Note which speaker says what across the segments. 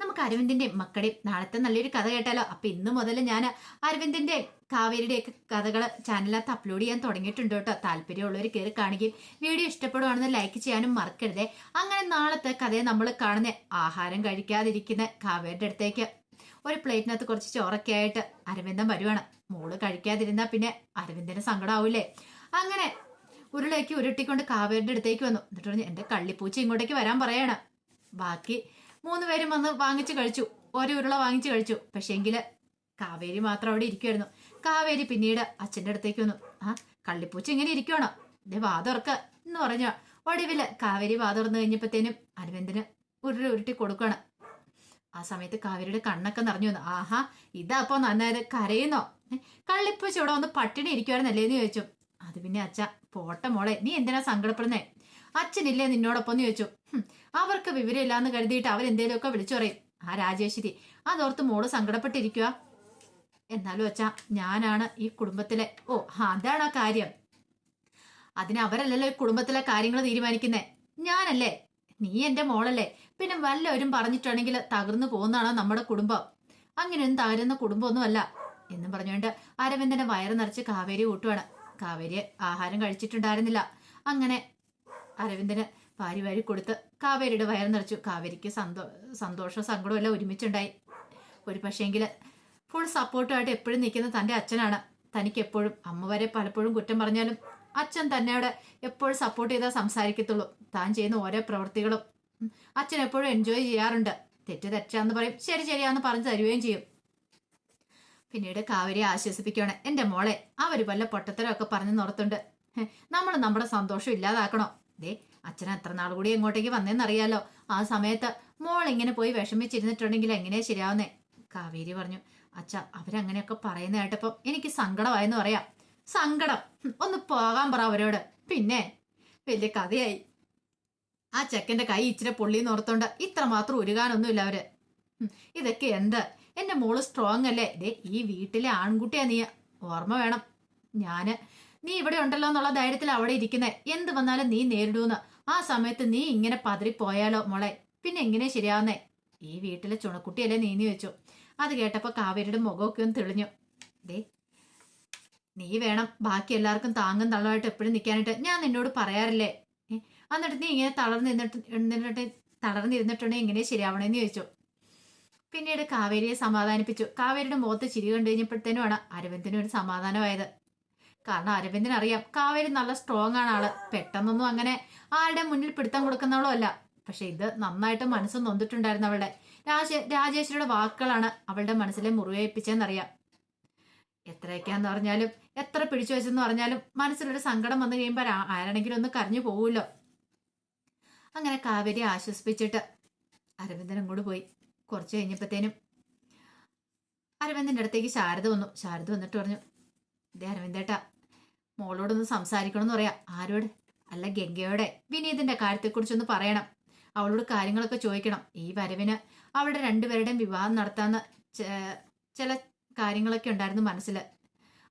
Speaker 1: നമുക്ക് അരവിന്ദിന്റെ മക്കളെ നാളത്തെ നല്ലൊരു കഥ കേട്ടാലോ? അപ്പൊ ഇന്ന് മുതൽ ഞാൻ അരവിന്ദിന്റെ കാവേരിയുടെ ഒക്കെ കഥകൾ ചാനലിനകത്ത് അപ്ലോഡ് ചെയ്യാൻ തുടങ്ങിയിട്ടുണ്ട് കേട്ടോ. താല്പര്യമുള്ളവർ കയറി കാണുകയും വീഡിയോ ഇഷ്ടപ്പെടുവാണെന്ന് ലൈക്ക് ചെയ്യാനും മറക്കരുതേ. അങ്ങനെ നാളത്തെ കഥയെ നമ്മൾ കാണുന്ന ആഹാരം കഴിക്കാതിരിക്കുന്ന കാവേരിയുടെ അടുത്തേക്ക് ഒരു പ്ലേറ്റിനകത്ത് കുറച്ച് ചോറൊക്കെ ആയിട്ട് അരവിന്ദൻ വരുവാണ്. മോൾ കഴിക്കാതിരുന്നാ പിന്നെ അരവിന്ദന് സങ്കടമാവൂലേ അങ്ങനെ ഉരുളേക്ക് ഉരുട്ടിക്കൊണ്ട് കാവേരിയുടെ അടുത്തേക്ക് വന്നു. എന്നിട്ട് പറഞ്ഞു എന്റെ കള്ളിപ്പൂച്ച ഇങ്ങോട്ടേക്ക് വരാൻ പറയണം. ബാക്കി മൂന്ന് പേരും വന്ന് വാങ്ങിച്ചു കഴിച്ചു. ഒരു ഉരുള വാങ്ങിച്ചു കഴിച്ചു. പക്ഷേങ്കിൽ കാവേരി മാത്രം അവിടെ ഇരിക്കുവായിരുന്നു. കാവേരി പിന്നീട് അച്ഛന്റെ അടുത്തേക്ക് വന്നു. ആ കള്ളിപ്പൂച്ച ഇങ്ങനെ ഇരിക്കുവാണോ? ഇതേ വാതുറക്ക എന്ന് പറഞ്ഞ. ഒടുവിൽ കാവേരി വാതുറന്നു കഴിഞ്ഞപ്പോഴത്തേനും അരവിന്ദന് ഉരുള ഉരുട്ടി കൊടുക്കുകയാണ് ആ സമയത്ത് കാവേരിയുടെ കണ്ണൊക്കെ നിറഞ്ഞു വന്നു. ആഹാ ഇതാ അപ്പൊ നന്നായത് കരയുന്നോ? കള്ളിപ്പൂച്ച ഇവിടെ വന്ന് പട്ടിണി ഇരിക്കുവായിരുന്നല്ലേ? എന്ന് ചോദിച്ചു. അത് പിന്നെ അച്ഛ പോട്ട മോളെ നീ എന്തിനാ സങ്കടപ്പെടുന്നേ? അച്ഛനില്ലേ നിന്നോടൊപ്പം ചോദിച്ചു. "ഹും, അവർക്ക് വിവരമില്ലാന്ന് കരുതിയിട്ട് അവരെന്തേലുമൊക്കെ വിളിച്ചു പറയും. ആ രാജേശ്വരി അതോർത്ത് മോൾ സങ്കടപ്പെട്ടിരിക്കുക എന്നാലും അച്ഛാ ഞാനാണ് ഈ കുടുംബത്തിലെ ഓ അതാണ് ആ കാര്യം. അതിന് അവരല്ലല്ലോ ഈ കുടുംബത്തിലെ കാര്യങ്ങൾ തീരുമാനിക്കുന്നേ. ഞാനല്ലേ? നീ എന്റെ മോളല്ലേ? പിന്നെ വല്ലവരും പറഞ്ഞിട്ടുണ്ടെങ്കിൽ തകർന്നു പോകുന്നതാണോ നമ്മുടെ കുടുംബം? അങ്ങനെയൊന്നും തകരുന്ന കുടുംബമൊന്നുമല്ല. എന്നും പറഞ്ഞുകൊണ്ട് അരവിന്ദന്റെ വയറ് നിറച്ച് കാവേരി കൂട്ടുവാണ്. കാവേരി ആഹാരം കഴിച്ചിട്ടുണ്ടായിരുന്നില്ല. അങ്ങനെ അരവിന്ദന് വാരി വാരി കൊടുത്ത് കാവേരിയുടെ വയർ നിറച്ചു. കാവേരിക്ക് സന്തോ സന്തോഷവും സങ്കടവും എല്ലാം ഒരുമിച്ചുണ്ടായി. ഒരു പക്ഷേങ്കിൽ ഫുൾ സപ്പോർട്ടുമായിട്ട് എപ്പോഴും നിൽക്കുന്ന തന്റെ അച്ഛനാണ്. തനിക്ക് എപ്പോഴും അമ്മ വരെ പലപ്പോഴും കുറ്റം പറഞ്ഞാലും അച്ഛൻ തന്നെയോട് എപ്പോഴും സപ്പോർട്ട് ചെയ്താൽ സംസാരിക്കത്തുള്ളൂ. താൻ ചെയ്യുന്ന ഓരോ പ്രവൃത്തികളും അച്ഛൻ എപ്പോഴും എൻജോയ് ചെയ്യാറുണ്ട്. തെറ്റ് തെറ്റാന്ന് പറയും ശരി ശരിയാന്ന് പറഞ്ഞു തരുകയും ചെയ്യും. പിന്നീട് കാവരിയെ ആശ്വസിപ്പിക്കുകയാണ്. എന്റെ മോളെ അവർ വല്ല പൊട്ടത്തരമൊക്കെ പറഞ്ഞു നിർത്തുണ്ട് നമ്മൾ നമ്മുടെ സന്തോഷം ഇല്ലാതാക്കണോ? ദേ അച്ഛൻ എത്ര നാൾ കൂടി എങ്ങോട്ടേക്ക് വന്നേന്നറിയാലോ. ആ സമയത്ത് മോൾ ഇങ്ങനെ പോയി വിഷമിച്ചിരുന്നിട്ടുണ്ടെങ്കിൽ എങ്ങനെയാ ശരിയാവുന്നേ? കാവേരി പറഞ്ഞു അച്ഛ അവരങ്ങനെയൊക്കെ പറയുന്ന കേട്ടപ്പോ എനിക്ക് സങ്കടമായെന്ന് പറയാം. സങ്കടം? ഒന്ന് പോകാൻ പറ അവരോട്. പിന്നെ? വലിയ കഥയായി. ആ ചെക്കന്റെ കൈ ഇച്ചിരി പൊള്ളിന്ന് ഓർത്തോണ്ട് ഇത്ര മാത്രം ഉരുകാനൊന്നുമില്ല അവർ. ഇതൊക്കെ എന്ത്? എന്റെ മോൾ സ്ട്രോങ് അല്ലേ? ദേ ഈ വീട്ടിലെ ആൺകുട്ടിയാ നീ. ഓർമ്മ വേണം. ഞാൻ നീ ഇവിടെ ഉണ്ടല്ലോ എന്നുള്ള ധൈര്യത്തിൽ അവിടെ ഇരിക്കുന്നേ. എന്ത് വന്നാലും നീ നേരിടൂന്ന്. ആ സമയത്ത് നീ ഇങ്ങനെ പതറിപ്പോയാലോ മോളെ? പിന്നെ എങ്ങനെ ശരിയാവുന്നേ? ഈ വീട്ടിലെ ചുണക്കുട്ടിയല്ലേ നീന്തി വെച്ചു. അത് കേട്ടപ്പോൾ കാവേരിയുടെ മുഖമൊക്കെ ഒന്ന് തെളിഞ്ഞു. ദേ നീ വേണം ബാക്കി എല്ലാവർക്കും താങ്ങും തള്ളമായിട്ട് എപ്പോഴും നിൽക്കാനായിട്ട് ഞാൻ നിന്നോട് പറയാറില്ലേ? എന്നിട്ട് നീ ഇങ്ങനെ തളർന്നിരുന്നിട്ട് തളർന്നിരുന്നിട്ടുണ്ടെങ്കിൽ എങ്ങനെ ശരിയാവണേന്ന് ചോദിച്ചു. പിന്നീട് കാവേരിയെ സമാധാനിപ്പിച്ചു. കാവേരിയുടെ മുഖത്ത് ചിരി കണ്ടു കഴിഞ്ഞപ്പോഴത്തേനുമാണ് ഒരു സമാധാനമായത്. കാരണം അരവിന്ദൻ അറിയാം കാവേരി നല്ല സ്ട്രോങ് ആണ് ആൾ. പെട്ടെന്നൊന്നും അങ്ങനെ ആരുടെ മുന്നിൽ പിടുത്തം കൊടുക്കുന്നവളോ അല്ല. പക്ഷെ ഇത് നന്നായിട്ട് മനസ്സ് നൊന്നിട്ടുണ്ടായിരുന്നു അവളുടെ. രാജ രാജേശ്വരിയുടെ വാക്കുകളാണ് അവളുടെ മനസ്സിലെ മുറിവേൽപ്പിച്ചെന്നറിയാം എത്രയൊക്കെയാന്ന് പറഞ്ഞാലും എത്ര പിടിച്ചു വെച്ചെന്ന് പറഞ്ഞാലും മനസ്സിലൊരു സങ്കടം വന്നു കഴിയുമ്പോൾ ആരാണെങ്കിലും ഒന്ന് കരഞ്ഞു പോവുമല്ലോ അങ്ങനെ കാവേരി ആശ്വസിപ്പിച്ചിട്ട് അരവിന്ദൻ അങ്ങോട്ട് പോയി. കുറച്ച് കഴിഞ്ഞപ്പോഴത്തേനും അരവിന്ദന്റെ അടുത്തേക്ക് ശാരദ വന്നു. ശാരദ വന്നിട്ട് പറഞ്ഞു ഇതേ അരവിന്ദേട്ടാ മോളോടൊന്ന് സംസാരിക്കണമെന്ന് പറയാം. ആരോട്? അല്ല ഗംഗയോടെ. വിനീതിന്റെ കാര്യത്തെക്കുറിച്ചൊന്ന് പറയണം. അവളോട് കാര്യങ്ങളൊക്കെ ചോദിക്കണം. ഈ വരവിന് അവളുടെ രണ്ടുപേരുടെയും വിവാഹം നടത്താന്ന് ചില കാര്യങ്ങളൊക്കെ ഉണ്ടായിരുന്നു മനസ്സിൽ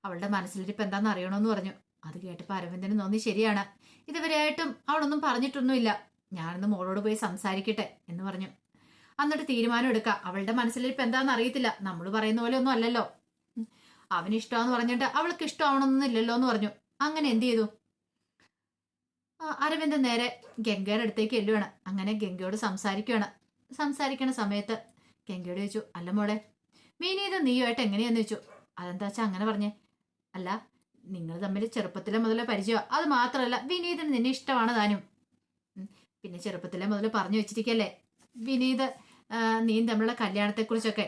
Speaker 1: അവളുടെ മനസ്സിലിരിപ്പ് എന്താണെന്ന് അറിയണമെന്ന് പറഞ്ഞു. അത് കേട്ടപ്പോൾ അരവിന്ദന് തോന്നി ശരിയാണ്. ഇതുവരെയായിട്ടും അവളൊന്നും പറഞ്ഞിട്ടൊന്നുമില്ല. ഞാനൊന്ന് മോളോട് പോയി സംസാരിക്കട്ടെ എന്ന് പറഞ്ഞു. എന്നിട്ട് തീരുമാനം എടുക്കാം. അവളുടെ മനസ്സിലിരിപ്പ് എന്താണെന്ന് അറിയത്തില്ല. നമ്മൾ പറയുന്ന പോലെ ഒന്നും അല്ലല്ലോ. അവന് ഇഷ്ടമാന്ന് പറഞ്ഞിട്ട് അവൾക്ക് ഇഷ്ടമാവണമെന്നില്ലല്ലോ എന്ന് പറഞ്ഞു. അങ്ങനെ എന്ത് ചെയ്തു? അരവിന്ദ് നേരെ ഗംഗയുടെ അടുത്തേക്ക് എല്ലുവാണ് അങ്ങനെ ഗംഗയോട് സംസാരിക്കുകയാണ് സംസാരിക്കണ സമയത്ത് ഗംഗയോട് ചോദിച്ചു അല്ല മോളെ മീനീത് നീയുമായിട്ട് എങ്ങനെയാന്ന് ചോദിച്ചു. അതെന്താ വെച്ചാൽ അങ്ങനെ പറഞ്ഞേ? അല്ല നിങ്ങൾ തമ്മിൽ ചെറുപ്പത്തിലെ മുതലേ പരിചയം അത് മാത്രമല്ല വിനീതിന് നിന്നെ ഇഷ്ടമാണ് താനും. പിന്നെ ചെറുപ്പത്തിലെ മുതൽ പറഞ്ഞു വെച്ചിരിക്കല്ലേ? വിനീത് നീ തമ്മിലുള്ള കല്യാണത്തെക്കുറിച്ചൊക്കെ.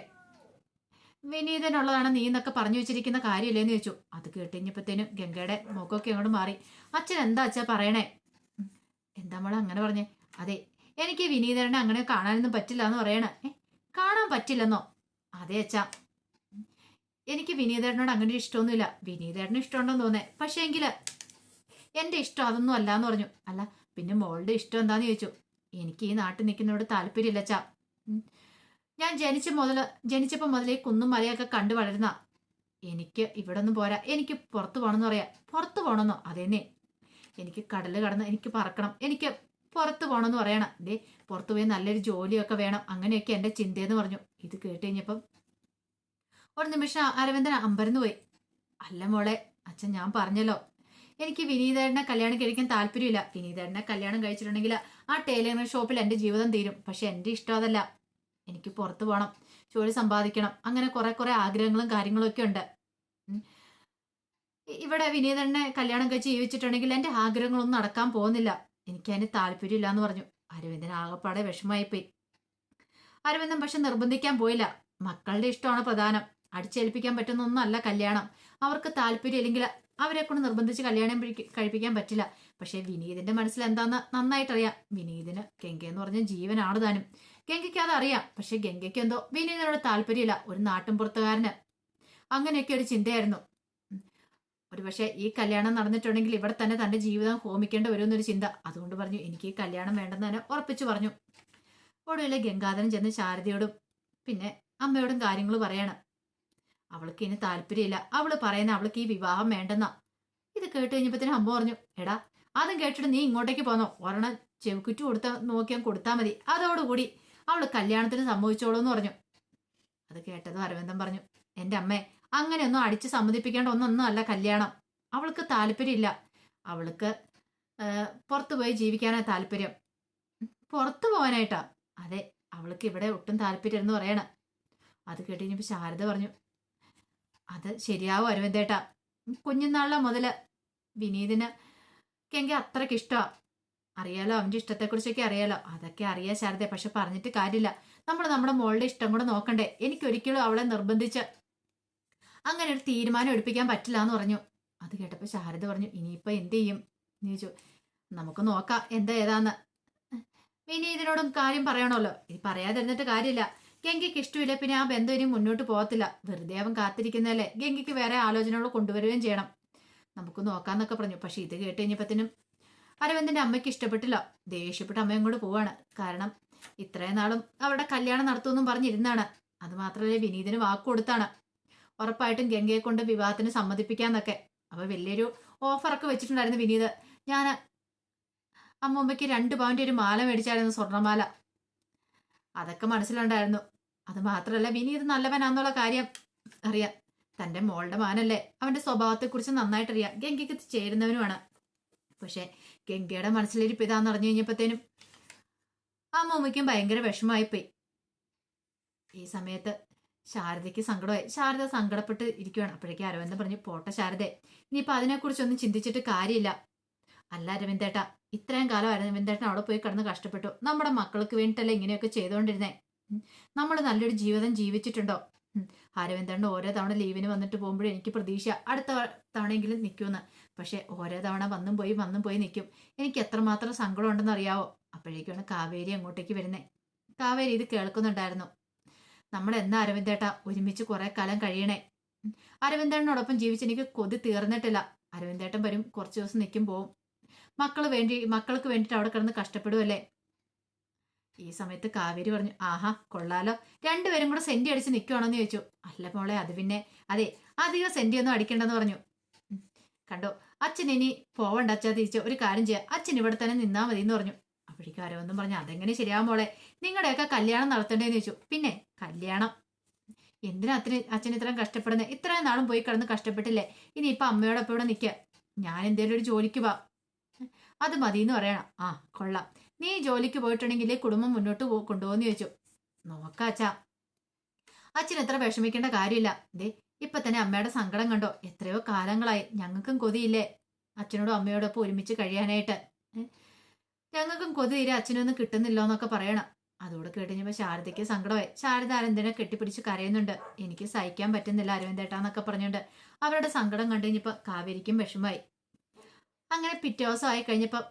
Speaker 1: വിനീതനുള്ളതാണ് നീ എന്നൊക്കെ പറഞ്ഞു വെച്ചിരിക്കുന്ന കാര്യമില്ലേന്ന് ചോദിച്ചു. അത് കേട്ടുകഴിഞ്ഞപ്പത്തേനും ഗംഗയുടെ മുഖമൊക്കെ അങ്ങോട്ട് മാറി. അച്ഛൻ എന്താ അച്ഛാ പറയണേ? എന്താ മോളെ അങ്ങനെ പറഞ്ഞേ? അതെ എനിക്ക് വിനീതനെ അങ്ങനെ കാണാനൊന്നും പറ്റില്ല എന്ന് പറയണേ കാണാൻ പറ്റില്ലെന്നോ? അതെ അച്ഛാ. എനിക്ക് വിനീതേട്ടനോട് അങ്ങനെ ഇഷ്ടമൊന്നുമില്ല. വിനീതേട്ടന് ഇഷ്ടമുണ്ടെന്ന് തോന്നേ. പക്ഷേ എങ്കിൽ എന്റെ ഇഷ്ടം അതൊന്നും അല്ല എന്ന് പറഞ്ഞു. അല്ല പിന്നെ മോളുടെ ഇഷ്ടം എന്താന്ന് ചോദിച്ചു. എനിക്ക് ഈ നാട്ടിൽ നിൽക്കുന്നതോട് താല്പര്യമില്ല അച്ഛാ. ഞാൻ ജനിച്ച മുതൽ ജനിച്ചപ്പോൾ മുതലേ കുന്നും മലയൊക്കെ കണ്ടു വളരുന്ന. എനിക്ക് ഇവിടെ ഒന്നും പോരാ. എനിക്ക് പുറത്തു പോകണമെന്ന് പറയാം. പുറത്ത് പോകണമെന്നോ അതേന്നെ. എനിക്ക് കടൽ കടന്ന് എനിക്ക് പറക്കണം. എനിക്ക് പുറത്ത് പോകണമെന്ന് പറയണം. ദേ പുറത്തു പോയി നല്ലൊരു ജോലിയൊക്കെ വേണം. അങ്ങനെയൊക്കെ എന്റെ ചിന്തയെന്ന് പറഞ്ഞു. ഇത് കേട്ട് കഴിഞ്ഞപ്പം ഒരു നിമിഷം അരവിന്ദൻ അമ്പരന്ന് പോയി. അല്ല മോളെ അച്ഛൻ ഞാൻ പറഞ്ഞല്ലോ. എനിക്ക് വിനീതേടനെ കല്യാണം കഴിക്കാൻ താല്പര്യമില്ല. വിനീതേടനെ കല്യാണം കഴിച്ചിട്ടുണ്ടെങ്കിൽ ആ ടൈലറിംഗ് ഷോപ്പിൽ എന്റെ ജീവിതം തീരും. പക്ഷെ എന്റെ ഇഷ്ടം അതല്ല. എനിക്ക് പുറത്തു പോകണം ജോലി സമ്പാദിക്കണം അങ്ങനെ കുറെ കുറെ ആഗ്രഹങ്ങളും കാര്യങ്ങളും ഒക്കെ ഉണ്ട് ഇവിടെ വിനീതനെ കല്യാണം കഴിച്ച് ജീവിച്ചിട്ടുണ്ടെങ്കിൽ എന്റെ ആഗ്രഹങ്ങളൊന്നും നടക്കാൻ പോകുന്നില്ല. എനിക്ക് അതിന് താല്പര്യമില്ല എന്ന് പറഞ്ഞു. അരവിന്ദൻ ആകപ്പാടെ വിഷമായിപ്പോയി അരവിന്ദൻ പക്ഷെ നിർബന്ധിക്കാൻ പോയില്ല. മക്കളുടെ ഇഷ്ടമാണ് പ്രധാനം. അടിച്ചേൽപ്പിക്കാൻ പറ്റുന്ന ഒന്നല്ല കല്യാണം. അവർക്ക് താല്പര്യം ഇല്ലെങ്കിൽ അവരെ കൊണ്ട് നിർബന്ധിച്ച് കല്യാണം കഴിപ്പിക്കാൻ പറ്റില്ല. പക്ഷേ വിനീതിന്റെ മനസ്സിൽ എന്താന്ന് നന്നായിട്ടറിയാം. വിനീതിന് ഗംഗ എന്ന് പറഞ്ഞ ജീവനാണ് താനും. ഗംഗയ്ക്ക് അതറിയാം പക്ഷെ ഗംഗയ്ക്ക് എന്തോ വിനീതിനോട് താല്പര്യമില്ല. ഒരു നാട്ടിൻപുറത്തുകാരന് അങ്ങനെയൊക്കെ ഒരു ചിന്തയായിരുന്നു. ഒരു പക്ഷേ ഈ കല്യാണം നടന്നിട്ടുണ്ടെങ്കിൽ ഇവിടെ തന്നെ തന്റെ ജീവിതം ഹോമിക്കേണ്ടി വരുമെന്നൊരു ചിന്ത. അതുകൊണ്ട് പറഞ്ഞു എനിക്ക് ഈ കല്യാണം വേണ്ടെന്ന് തന്നെ ഉറപ്പിച്ചു പറഞ്ഞു. ഒടുവിലെ ഗംഗാധരൻ ചെന്ന് ശാരദയോടും പിന്നെ അമ്മയോടും കാര്യങ്ങൾ പറയണം. അവൾക്ക് ഇനി താല്പര്യമില്ല. അവൾ പറയുന്ന അവൾക്ക് ഈ വിവാഹം വേണ്ടെന്നാ. ഇത് കേട്ട് കഴിഞ്ഞപ്പത്തിന് അമ്മ പറഞ്ഞു എടാ അതും കേട്ടിട്ട് നീ ഇങ്ങോട്ടേക്ക് പോന്നോ? ഒരെണ്ണം ചെവിക്കുറ്റി കൊടുത്ത നോക്കിയാൽ കൊടുത്താൽ മതി. അതോടുകൂടി അവൾ കല്യാണത്തിന് സമ്മതിച്ചോളൂ എന്ന് പറഞ്ഞു. അത് കേട്ടത് അരവിന്ദൻ പറഞ്ഞു എന്റെ അമ്മേ അങ്ങനെയൊന്നും അടിച്ച് സമ്മതിപ്പിക്കേണ്ട ഒന്നൊന്നും അല്ല കല്യാണം. അവൾക്ക് താല്പര്യമില്ല. അവൾക്ക് പുറത്തു പോയി ജീവിക്കാനാ താല്പര്യം. പുറത്തു പോകാനായിട്ടാ? അതെ അവൾക്ക് ഇവിടെ ഒട്ടും താല്പര്യം എന്ന് പറയണം. അത് കേട്ട് ശാരദ പറഞ്ഞു അത് ശരിയാവും അരവിന്ദേട്ടാ. കുഞ്ഞുനാളിലെ മുതൽ വിനീതിന് എങ്കിൽ അത്രയ്ക്ക് ഇഷ്ടമാ അറിയാലോ അവന്റെ ഇഷ്ടത്തെക്കുറിച്ചൊക്കെ അറിയാലോ. അതൊക്കെ അറിയാ ശാരദ പക്ഷെ പറഞ്ഞിട്ട് കാര്യമില്ല. നമ്മൾ നമ്മുടെ മോളുടെ ഇഷ്ടം കൂടെ നോക്കണ്ടേ. എനിക്കൊരിക്കലും അവളെ നിർബന്ധിച്ച് അങ്ങനെ ഒരു തീരുമാനം എടുപ്പിക്കാൻ പറ്റില്ല എന്ന് പറഞ്ഞു. അത് കേട്ടപ്പോൾ ശാരദ പറഞ്ഞു ഇനിയിപ്പോൾ എന്ത് ചെയ്യും? ചോദിച്ചു. നമുക്ക് നോക്കാം എന്താ ഏതാന്ന്. വിനീതിനോടും കാര്യം പറയണമല്ലോ. ഇത് പറയാതിരുന്നിട്ട് കാര്യമില്ല. ഗംഗയ്ക്ക് ഇഷ്ടമില്ല പിന്നെ ആ ബന്ധം ഇനി മുന്നോട്ട് പോകത്തില്ല. വെറുതെ അവൻ കാത്തിരിക്കുന്നതല്ലേ? ഗംഗയ്ക്ക് വേറെ ആലോചനകൾ കൊണ്ടുവരികയും ചെയ്യണം. നമുക്ക് നോക്കാന്നൊക്കെ പറഞ്ഞു. പക്ഷെ ഇത് കേട്ട് കഴിഞ്ഞപ്പത്തിനും അരവിന്ദന്റെ അമ്മയ്ക്ക് ഇഷ്ടപ്പെട്ടില്ല. ദേഷ്യപ്പെട്ട അമ്മയും കൂടെ പോവാണ്. കാരണം ഇത്രയും നാളും അവരുടെ കല്യാണം നടത്തുമെന്നും പറഞ്ഞിരുന്നാണ് അത് മാത്രമല്ല വിനീതിന് വാക്ക് കൊടുത്താണ്. ഉറപ്പായിട്ടും ഗംഗയെ കൊണ്ട് വിവാഹത്തിന് സമ്മതിപ്പിക്കാന്നൊക്കെ. അപ്പൊ വലിയൊരു ഓഫറൊക്കെ വെച്ചിട്ടുണ്ടായിരുന്നു വിനീത്. ഞാൻ അമ്മുമ്മയ്ക്ക് രണ്ട് പവന്റെ ഒരു മാല മേടിച്ചായിരുന്നു സ്വർണമാല. അതൊക്കെ മനസ്സിലുണ്ടായിരുന്നു. അത് മാത്രമല്ല ഇത് നല്ലവനാന്നുള്ള കാര്യം അറിയാം. തന്റെ മോളുടെ മാനല്ലേ അവന്റെ സ്വഭാവത്തെക്കുറിച്ച് നന്നായിട്ട് അറിയാം ഗംഗയ്ക്ക് ചേരുന്നവനുമാണ്. പക്ഷെ ഗംഗയുടെ മനസ്സിലിരിപ്പ് ഇതാന്ന് അറിഞ്ഞു കഴിഞ്ഞപ്പോഴത്തേനും ആ അമ്മൂമ്മയ്ക്കും ഭയങ്കര വിഷമമായിപ്പോയി. ഈ സമയത്ത് ശാരദയ്ക്ക് സങ്കടമായി. ശാരദ സങ്കടപ്പെട്ട് ഇരിക്കുകയാണ് അപ്പോഴേക്കും അരവിന്ദൻ പറഞ്ഞു പോട്ടെ ശാരദേ ഇനിയിപ്പോൾ അതിനെക്കുറിച്ചൊന്നും ചിന്തിച്ചിട്ട് കാര്യമില്ല. അല്ല അരവിന്ദേട്ട ഇത്രയും കാലം അരവിന്ദേട്ടൻ അവിടെ പോയി കിടന്ന് കഷ്ടപ്പെട്ടു. നമ്മുടെ മക്കൾക്ക് വേണ്ടിയിട്ടല്ലേ ഇങ്ങനെയൊക്കെ ചെയ്തുകൊണ്ടിരുന്നേ. നമ്മൾ നല്ലൊരു ജീവിതം ജീവിച്ചിട്ടുണ്ടോ? അരവിന്ദണ്ട് ഓരോ തവണ ലീവിന് വന്നിട്ട് പോകുമ്പോഴും എനിക്ക് പ്രതീക്ഷ അടുത്ത തവണയെങ്കിലും നിൽക്കുമെന്ന് പക്ഷെ ഓരോ തവണ വന്നും പോയി വന്നും പോയി നിൽക്കും എനിക്ക് എത്രമാത്രം സങ്കടം ഉണ്ടെന്ന് അറിയാവോ? അപ്പോഴേക്കാണ് കാവേരി അങ്ങോട്ടേക്ക് വരുന്നത് കാവേരി ഇത് കേൾക്കുന്നുണ്ടായിരുന്നു. നമ്മൾ എന്നാ അരവിന്ദേട്ട ഒരുമിച്ച് കുറെ കാലം കഴിയണേ. അരവിന്ദേട്ടനോടൊപ്പം ജീവിച്ച് എനിക്ക് കൊതി തീർന്നിട്ടില്ല. അരവിന്ദേട്ടൻ വരും കുറച്ച് ദിവസം നിൽക്കും പോവും. മക്കൾ വേണ്ടി മക്കൾക്ക് വേണ്ടിയിട്ട് അവിടെ കിടന്ന് കഷ്ടപ്പെടുമല്ലേ ഈ സമയത്ത് കാവേരി പറഞ്ഞു ആഹാ കൊള്ളാലോ. രണ്ടുപേരും കൂടെ സെന്റി അടിച്ച് നിൽക്കുവാണെന്ന് ചോദിച്ചു. അല്ല മോളെ അത് പിന്നെ അതെ അധികം സെന്റി ഒന്നും അടിക്കണ്ടെന്ന് പറഞ്ഞു. കണ്ടോ അച്ഛൻ ഇനി പോവണ്ട അച്ഛാ തിരിച്ച് ഒരു കാര്യം ചെയ്യാം. അച്ഛൻ ഇവിടെ തന്നെ നിന്നാ മതി എന്ന് പറഞ്ഞു. അപ്പോഴേക്കും ആരോന്നും പറഞ്ഞു അതെങ്ങനെ ശരിയാവും മോളെ? നിങ്ങളുടെയൊക്കെ കല്യാണം നടത്തണ്ടേന്ന് ചോദിച്ചു. പിന്നെ കല്യാണം? എന്തിനാ അത്ര അച്ഛൻ ഇത്രയും കഷ്ടപ്പെടുന്നത് ഇത്രയും നാളും പോയി കിടന്ന് കഷ്ടപ്പെട്ടില്ലേ? ഇനി ഇപ്പൊ അമ്മയോടൊപ്പം ഇവിടെ നിൽക്കുക ഞാൻ എന്തേലും ഒരു ജോലിക്ക് പോവാം അത് മതി എന്ന് പറയണം. ആ കൊള്ളാം. നീ ജോലിക്ക് പോയിട്ടുണ്ടെങ്കിൽ കുടുംബം മുന്നോട്ട് പോ കൊണ്ടുപോകുന്നു ചോദിച്ചു. നോക്കാം അച്ഛാ. അച്ഛൻ എത്ര വിഷമിക്കേണ്ട കാര്യമില്ല. ദേ ഇപ്പൊ തന്നെ അമ്മയുടെ സങ്കടം കണ്ടോ? എത്രയോ കാലങ്ങളായി. ഞങ്ങൾക്കും കൊതിയില്ലേ? അച്ഛനോടും അമ്മയോടൊപ്പം ഒരുമിച്ച് കഴിയാനായിട്ട്? ഞങ്ങൾക്കും കൊതി തീരെ അച്ഛനൊന്നും കിട്ടുന്നില്ല എന്നൊക്കെ പറയണം. അതോടെ കേട്ടുകഴിഞ്ഞപ്പോൾ ശാരദയ്ക്ക് സങ്കടമായി. ശാരദ അരവിന്ദനെ കെട്ടിപ്പിടിച്ച് കരയുന്നുണ്ട്. എനിക്ക് സഹിക്കാൻ പറ്റുന്നില്ല അരവിന്ദേട്ടാന്നൊക്കെ പറഞ്ഞുകൊണ്ട് അവരുടെ സങ്കടം കണ്ടു കഴിഞ്ഞപ്പോൾ കാവേരിക്കും വിഷമായി അങ്ങനെ പിറ്റേ ദിവസം ആയി കഴിഞ്ഞപ്പോൾ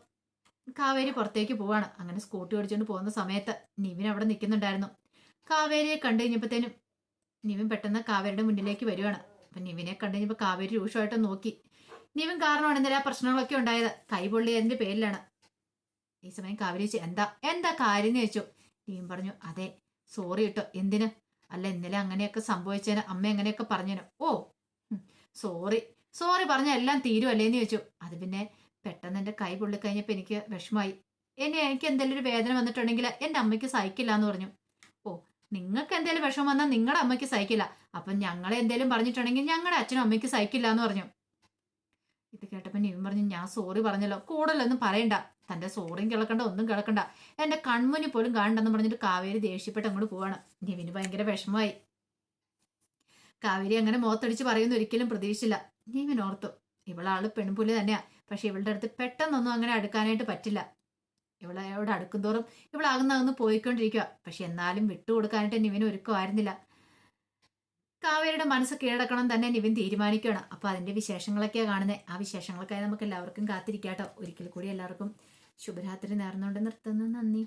Speaker 1: കാവേരി പുറത്തേക്ക് പോവാണ്. അങ്ങനെ സ്കൂട്ടി ഓടിച്ചുകൊണ്ട് പോകുന്ന സമയത്ത് നിവിൻ അവിടെ നിൽക്കുന്നുണ്ടായിരുന്നു. കാവേരിയെ കണ്ടു കഴിഞ്ഞപ്പോഴത്തേനും നിവിൻ പെട്ടെന്ന് കാവേരിയുടെ മുന്നിലേക്ക് വരുവാണ്. അപ്പൊ നിവിനെ കണ്ടു കഴിഞ്ഞപ്പോൾ കാവേരി രൂക്ഷമായിട്ട് നോക്കി. നിവിൻ കാരണമാണ് ഇന്നലെ ആ പ്രശ്നങ്ങളൊക്കെ ഉണ്ടായത്. കൈ പൊള്ളിയതിന്റെ പേരിലാണ്. ഈ സമയം കാവേരി ചോദിച്ചു എന്താ? എന്താ കാര്യം? എന്ന് ചോദിച്ചു. നിവിൻ പറഞ്ഞു അതെ സോറി കേട്ടോ എന്തിന്? അല്ല ഇന്നലെ അങ്ങനെയൊക്കെ സംഭവിച്ചതിന് അമ്മ എങ്ങനെയൊക്കെ പറഞ്ഞേനോ? ഓ സോറി സോറി പറഞ്ഞ എല്ലാം തീരുമല്ലേന്ന് ചോദിച്ചു. അത് പിന്നെ പെട്ടെന്ന് എന്റെ കൈ പൊള്ളിക്കഴിഞ്ഞപ്പോൾ എനിക്ക് വിഷമായി എന്നെ എനിക്ക് എന്തെങ്കിലും ഒരു വേദന വന്നിട്ടുണ്ടെങ്കിൽ എന്റെ അമ്മയ്ക്ക് സഹിക്കില്ല എന്ന് പറഞ്ഞു. ഓ നിങ്ങൾക്ക് എന്തെങ്കിലും വിഷമം വന്നാൽ നിങ്ങളുടെ അമ്മയ്ക്ക് സഹിക്കില്ല. അപ്പം ഞങ്ങളെ എന്തെങ്കിലും പറഞ്ഞിട്ടുണ്ടെങ്കിൽ ഞങ്ങളുടെ അച്ഛനും അമ്മയ്ക്ക് സഹിക്കില്ല എന്ന് പറഞ്ഞു. ഇത് കേട്ടപ്പോൾ നിവിൻ പറഞ്ഞു ഞാൻ സോറി പറഞ്ഞല്ലോ. കൂടുതലൊന്നും പറയണ്ട. തന്റെ സോറിയും കിളക്കണ്ട ഒന്നും കിളക്കണ്ട. എന്റെ കൺമുനി പോലും കാണണ്ടെന്ന് പറഞ്ഞിട്ട് കാവേരി ദേഷ്യപ്പെട്ട് അങ്ങോട്ട് പോവാണ്. നിവിന് ഭയങ്കര വിഷമമായി. കാവേരി അങ്ങനെ മുഖത്തടിച്ച് പറയുന്ന ഒരിക്കലും പ്രതീക്ഷിച്ചില്ല. നിവിൻ ഓർത്തു ഇവളാൾ പെൺപുലി തന്നെയാ. പക്ഷെ ഇവളുടെ അടുത്ത് പെട്ടെന്നൊന്നും അങ്ങനെ അടുക്കാനായിട്ട് പറ്റില്ല. ഇവളെ അവിടെ അടുക്കും തോറും ഇവളാകുന്നതൊന്ന് പോയിക്കൊണ്ടിരിക്കുക പക്ഷെ എന്നാലും വിട്ടുകൊടുക്കാനായിട്ട് നിവിന് ഒരുക്കമായിരുന്നില്ല. കാവേരിയുടെ മനസ്സ് കീഴടക്കണം തന്നെ നിവിൻ തീരുമാനിക്കുകയാണ് അപ്പൊ അതിന്റെ വിശേഷങ്ങളൊക്കെയാണ് കാണുന്നത് ആ വിശേഷങ്ങളൊക്കെ നമുക്ക് എല്ലാവർക്കും കാത്തിരിക്കാട്ടോ. ഒരിക്കൽ കൂടി എല്ലാവർക്കും ശുഭരാത്രി നേർന്നുകൊണ്ട് നിർത്തുന്നു. നന്ദി.